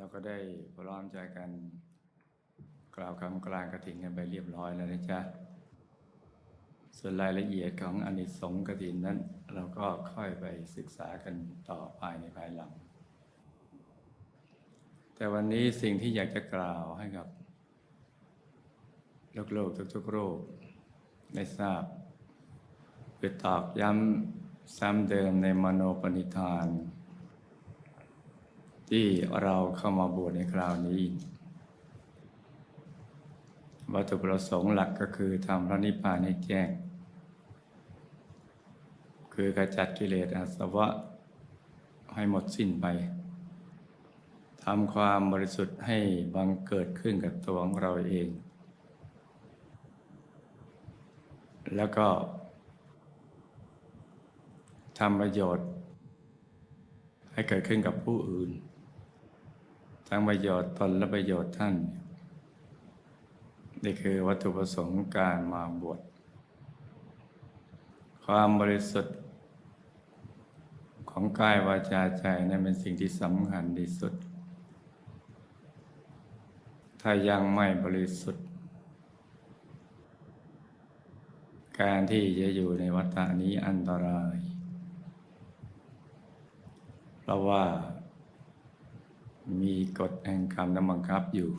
เราก็ได้พร้อมใจกันกล่าวคำกลางกระถิ่นกันไปเรียบร้อยแล้วนะจ๊ะ ส่วนรายละเอียดของอนิสงส์กฐินนั้น เราก็ค่อยไปศึกษากันต่อภายในภายหลัง แต่วันนี้สิ่งที่อยากจะกล่าวให้กับโลกโลกทุกๆโลกได้ทราบคือตอกย้ำซ้ำเดิมในมโนปณิธาน ที่เราเข้ามาบวชในคราวนี้ วัตถุประสงค์หลักก็คือทำพระนิพพานให้แจ้ง คือกระจัดกิเลสอาสวะให้หมดสิ้นไปทำความบริสุทธิ์ให้บังเกิดขึ้นกับตัวของเราเอง แล้วก็ทำประโยชน์ ให้เกิดขึ้นกับผู้อื่น ทั้งประโยชน์ตนและประโยชน์ท่าน นี่คือวัตถุประสงค์การมาบวช ความบริสุทธิ์ของกายวาจาใจนั่นเป็นสิ่งที่สำคัญที่สุด ถ้ายังไม่บริสุทธิ์ การที่จะอยู่ในวัฏฏะนี้อันตราย เพราะว่า มีกฎแห่งกรรมนั้นบังคับอยู่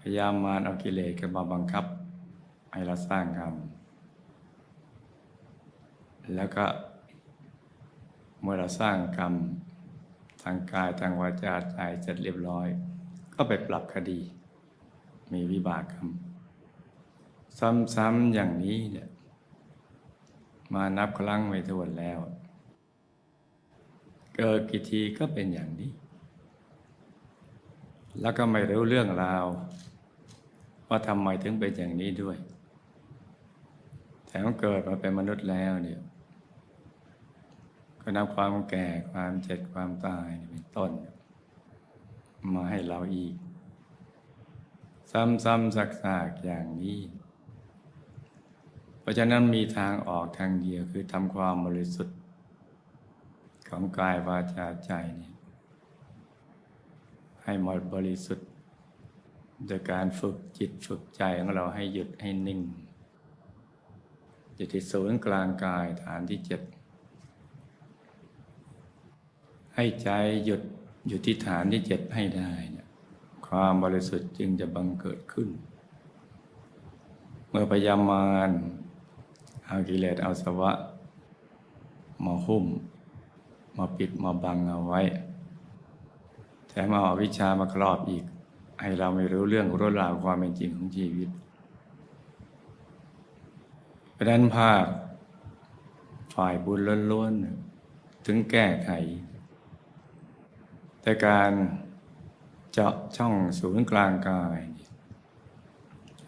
พยายามมารเอากิเลสกันมาบังคับ ให้เราสร้างกรรม แล้วก็เมื่อเราสร้างกรรมทางกายทางวาจาใจเสร็จเรียบร้อย ก็ไปปรับคดี มีวิบากกรรม ซ้ำๆอย่างนี้เนี่ยมานับครั้งไม่ถ้วนแล้ว เกิดกี่ทีก็เป็นอย่างนี้ แล้วก็ไม่รู้เรื่องราว ว่าทำไมถึงเป็นอย่างนี้ด้วยแต่มเกิดมาเป็นมนุษย์แล้วเนี่ยก็นำความแก่ความเจ็บความตายเป็นต้น มาให้เราอีก ซ้ำๆซักๆอย่างนี้ เพราะฉะนั้นมีทางออกทางเดียวคือทำความบริสุทธิ์ ของกายวาจาใจนี่ให้หมดบริสุทธิ์โดยการฝึกจิตฝึกใจของเราให้หยุดให้นิ่งอยู่ที่ศูนย์กลางกายฐานที่เจ็ดให้ใจหยุดอยู่ที่ฐานที่เจ็ดให้ได้เนี่ยความบริสุทธิ์จึงจะบังเกิดขึ้น เมื่อพยามารเอากิเลสเอาสวะมาหุ้ม มาปิดมาบังเอาไว้ แถมเอาวิชามาครอบอีก ให้เราไม่รู้เรื่องรู้ราวความเป็นจริงของชีวิต เพราะนั้นภาคฝ่ายบุญล้วนๆ ถึงแก้ไข แต่การเจาะช่องศูนย์กลางกาย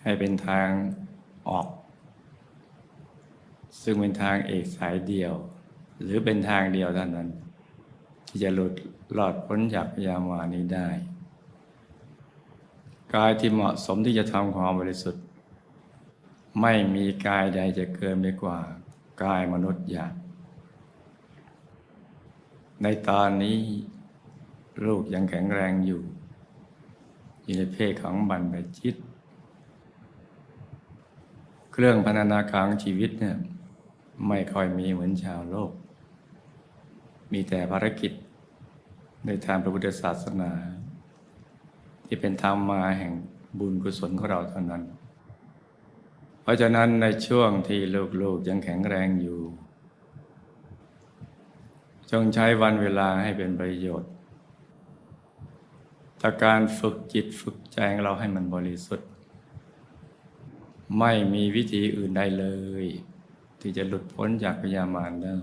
ให้เป็นทางออก ซึ่งเป็นทางเอกสายเดียว หรือเป็นทางเดียวเท่านั้น ที่จะหลุดหลอดพ้นจากพยามานี้ได้ กายที่เหมาะสมที่จะทำความบริสุทธิ์ ไม่มีกายใดจะเกินไปกว่ากายมนุษย์อย่างในตอนนี้ลูกยังแข็งแรงอยู่ อยู่ในเพศของบรรพชิต เครื่องพันนาการของชีวิตเนี่ยไม่ค่อยมีเหมือนชาวโลก มีแต่ภารกิจในทางพระพุทธศาสนา ที่เป็นธรรมมาแห่งบุญกุศลของเราเท่านั้น เพราะฉะนั้นในช่วงที่ลูกๆยังแข็งแรงอยู่ จงใช้วันเวลาให้เป็นประโยชน์จากการฝึกจิตฝึกใจของเราให้มันบริสุทธิ์ ไม่มีวิธีอื่นใดเลย ที่จะหลุดพ้นจากพยามารได้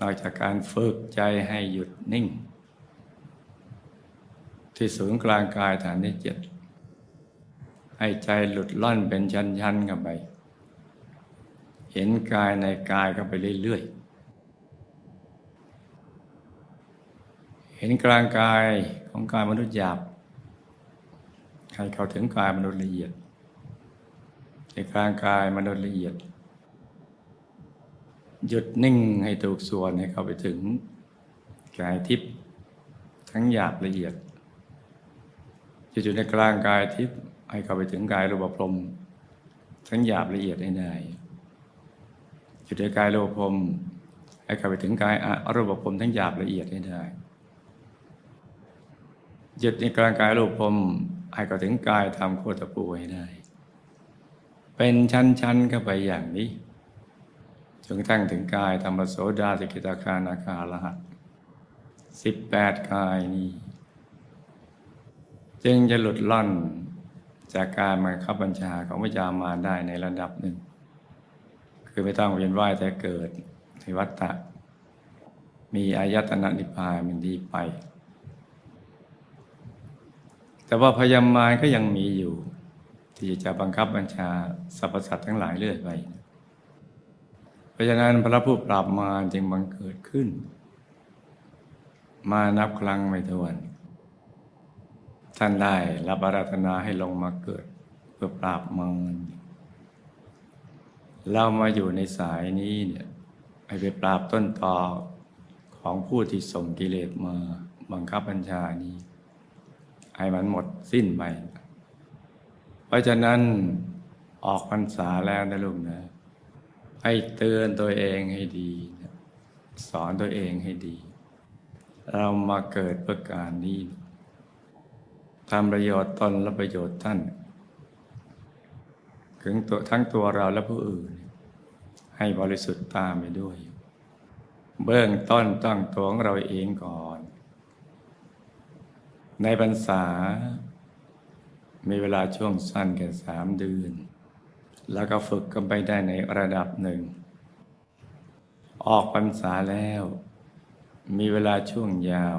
นอกจากการฝึกใจให้หยุดนิ่ง ที่ศูนย์กลางกายฐานที่เจ็ดให้ใจหลุดล่อนเป็นชั้นๆกันไป เห็นกายในกายเข้าไปเรื่อยๆเห็นกลางกายของกายมนุษย์หยาบ ให้เข้าถึงกายมนุษย์ละเอียด ในกลางกายมนุษย์ละเอียด หยุดนิ่งให้ถูกส่วนให้เข้าไปถึงกายทิพย์ทั้งหยาบละเอียดจะอยู่ในกลางกายทิพย์ให้เข้าไปถึงกายรูปพรมทั้งหยาบละเอียดให้ได้อยู่ในกายรูปพรมให้เข้าไปถึงกายอรูปพรมทั้งหยาบละเอียดให้ได้หยุดในกลางกายรูปพรมให้เข้าถึงกายธรรมโคตรปูให้ได้ เป็นชั้นๆเข้าไปอย่างนี้ นกระทั่งถึงกายธรรมโสดาสกิตาคานาคาละหัตสิบแปดกายนี้ จึงจะหลุดล่อนจากการบังคับบัญชาของวิจามาได้ในระดับหนึ่ง คือไม่ต้องเวียนว่ายแต่เกิดในวัฏฏะมีอายตนะนิพพานมันดีไป แต่ว่าพยามารก็ยังมีอยู่ ที่จะบังคับบัญชาสรรพสัตว์ทั้งหลายเรื่อยไป ราะฉะนั้นพระผู้ปราบมารจึงบังเกิดขึ้น มานับครั้งไม่ถ้วน ท่านได้รับอาราธนาให้ลงมาเกิดเพื่อปราบมารเรามาอยู่ในสายนี้เนี่ยให้ไปปราบต้นตอของผู้ที่ส่งกิเลสมาบังคับบัญชานี้ ให้มันหมดสิ้นไป เพราะฉะนั้นออกพรรษาแล้วนะลูกนะ ให้เตือนตัวเองให้ดี สอนตัวเองให้ดี เรามาเกิดเพื่อการนี้ทำประโยชน์ตนและประโยชน์ท่านถึงตัวทั้งตัวเราและผู้อื่น ให้บริสุทธิ์ตามไปด้วย เบื้องต้นตั้งตัวของเราเองก่อน ในพรรษา มีเวลาช่วงสั้นแค่สามเดือน แล้วก็ฝึกกันไปได้ในระดับหนึ่ง ออกพรรษาแล้ว มีเวลาช่วงยาว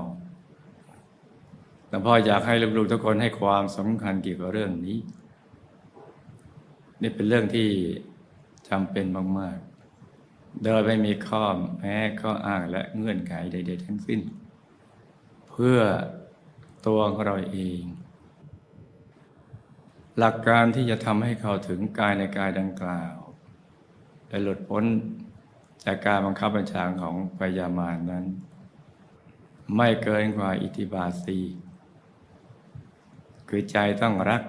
แต่พ่ออยากให้ลูกๆทุกคนให้ความสำคัญเกี่ยวกับเรื่องนี้ นี่เป็นเรื่องที่จำเป็นมากๆ โดยไม่มีข้อแม้ข้ออ้างและเงื่อนไขใด ๆ ทั้งสิ้น เพื่อตัวของเราเอง หลักการที่จะทำให้เขาถึงกายในกายดังกล่าว และหลุดพ้นจากการบังคับบัญชาของพยามารนั้น ไม่เกินกว่าอิทธิบาสีคือใจต้องรัก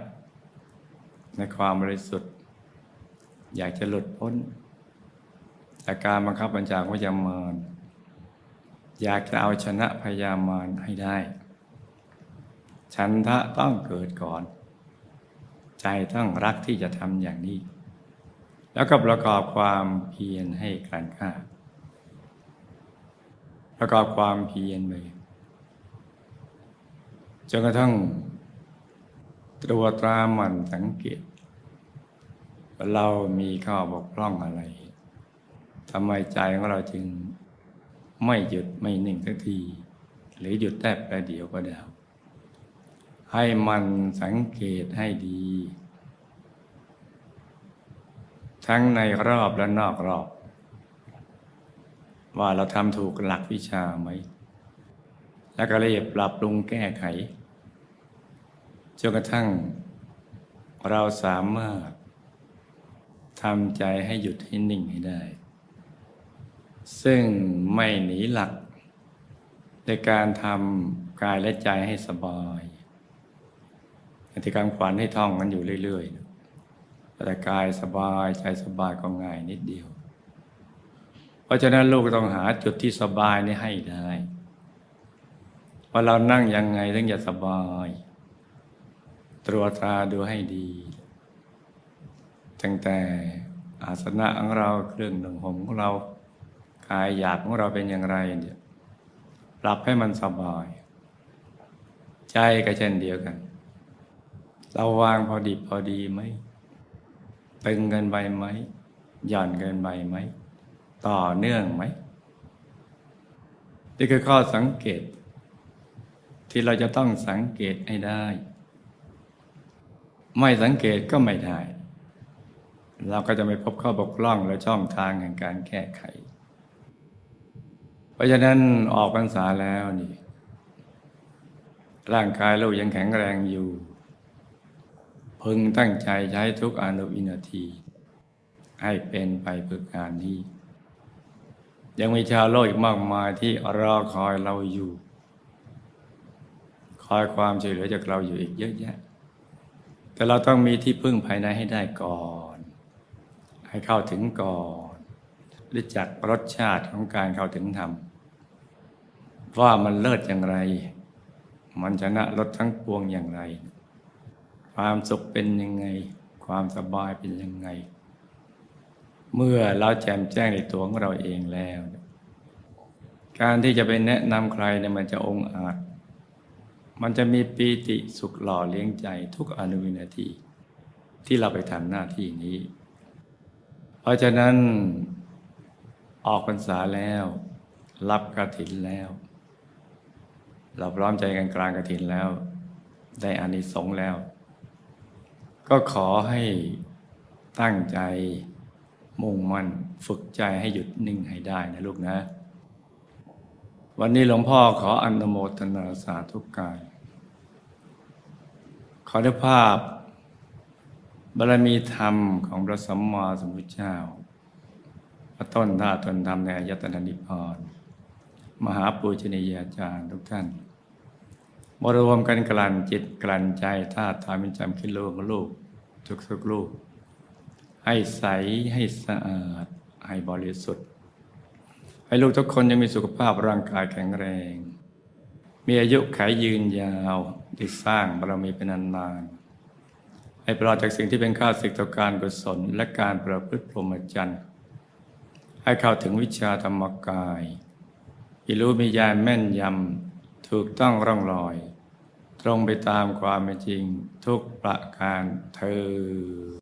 ในความบริสุทธิ์ อยากจะหลุดพ้น จากการบังคับบัญชาของพยามารอยากจะเอาชนะพยามารให้ได้ ฉันทะต้องเกิดก่อน ใจต้องรักที่จะทำอย่างนี้ แล้วก็ประกอบความเพียรให้กลั่นกล้าประกอบความเพียรไปจนกระทั่งตรวจตรามันสังเกตว่าเรามีข้อบกพร่องอะไรทำไมใจของเราจึงไม่หยุดไม่นิ่งสักที หรือหยุดแทบประเดี๋ยวก็ได้ ให้มันสังเกตให้ดี ทั้งในรอบและนอกรอบ ว่าเราทำถูกหลักวิชาไหม แล้วก็เลยบปรับปรุงแก้ไขจนกระทั่ง เราสามารถทำใจให้หยุดให้นิ่งให้ได้ ซึ่งไม่หนีหลัก ในการทำกายและใจให้สบาย ที่การขวัญให้ท่องมันอยู่เรื่อยๆแต่กายสบายใจสบายก็ง่ายนิดเดียว เพราะฉะนั้นลูกต้องหาจุดที่สบายนี่ให้ได้ว่าเรานั่งยังไงถึงจะสบาย ตรวจตาดูให้ดี ตั้งแต่อาสนะของเราเครื่องหนึ่งห่มของเรากายหยาบของเราเป็นอย่างไรเนี่ยปรับให้มันสบาย ใจก็เช่นเดียวกัน เราวางพอดีพอดีไหมตึงเกินไปไหมหย่อนเกินไปไหม ต่อเนื่องไหมนี่คือข้อสังเกต ที่เราจะต้องสังเกตให้ได้ ไม่สังเกตก็ไม่ได้ เราก็จะไม่พบข้อบกพร่องและช่องทางแห่งการแก้ไข เพราะฉะนั้นออกพรรษาแล้วนี่ ร่างกายเรายังแข็งแรงอยู่ พึงตั้งใจใช้ทุกอนุวินาที ให้เป็นไปเพื่อการนี้ยังมีชาวโลกอีกมากมายที่รอคอยเราอยู่ คอยความช่วยเหลือจากเราอยู่อีกเยอะแยะ แต่เราต้องมีที่พึ่งภายในให้ได้ก่อน ให้เข้าถึงก่อนรู้จักรสชาติของการเข้าถึงธรรมว่ามันเลิศอย่างไร มันชนะรสทั้งปวงอย่างไร ความสุขเป็นยังไง ความสบายเป็นยังไง เมื่อเราแจมแจ้งในตัวของเราเองแล้ว การที่จะไปแนะนำใครเนี่ยมันจะองอาจ มันจะมีปีติสุขหล่อเลี้ยงใจทุกอนุวินาที ที่เราไปทำหน้าที่นี้ เพราะฉะนั้นออกพรรษาแล้ว รับกระถินแล้ว เราพร้อมใจกันกลางกระถินแล้ว ได้อานิสงส์แล้ว ก็ขอให้ตั้งใจมุ่งมั่นฝึกใจให้หยุดนิ่งให้ได้นะลูกนะ วันนี้หลวงพ่อขออนุโมทนาสาธุการขอได้ภาพบารมีธรรมของพระสัมมาสัมพุทธเจ้าพระต้นท่าตนธรรมในอายตนะนิพพานมหาปูชนียาจารย์ทุกท่านมารวมกันกลั่นจิตกลั่นใจธาตุธรรมิจำคิดลูกลูก ทุกทุกๆลูกให้ใสให้สะอาด ให้บริสุทธิ์ ให้ลูกทุกคนยังมีสุขภาพร่างกายแข็งแรง มีอายุขายยืนยาวได้สร้างบารมีเป็นนานๆให้ปลอดจากสิ่งที่เป็นข้าศึกต่อการกุศลและการประพฤติพรหมจรรย์ให้เข้าถึงวิชาธรรมกายอิรู้มีญาณแม่นยำถูกต้องร่องรอย ตรงไปตามความเป็นจริงทุกประการเธอ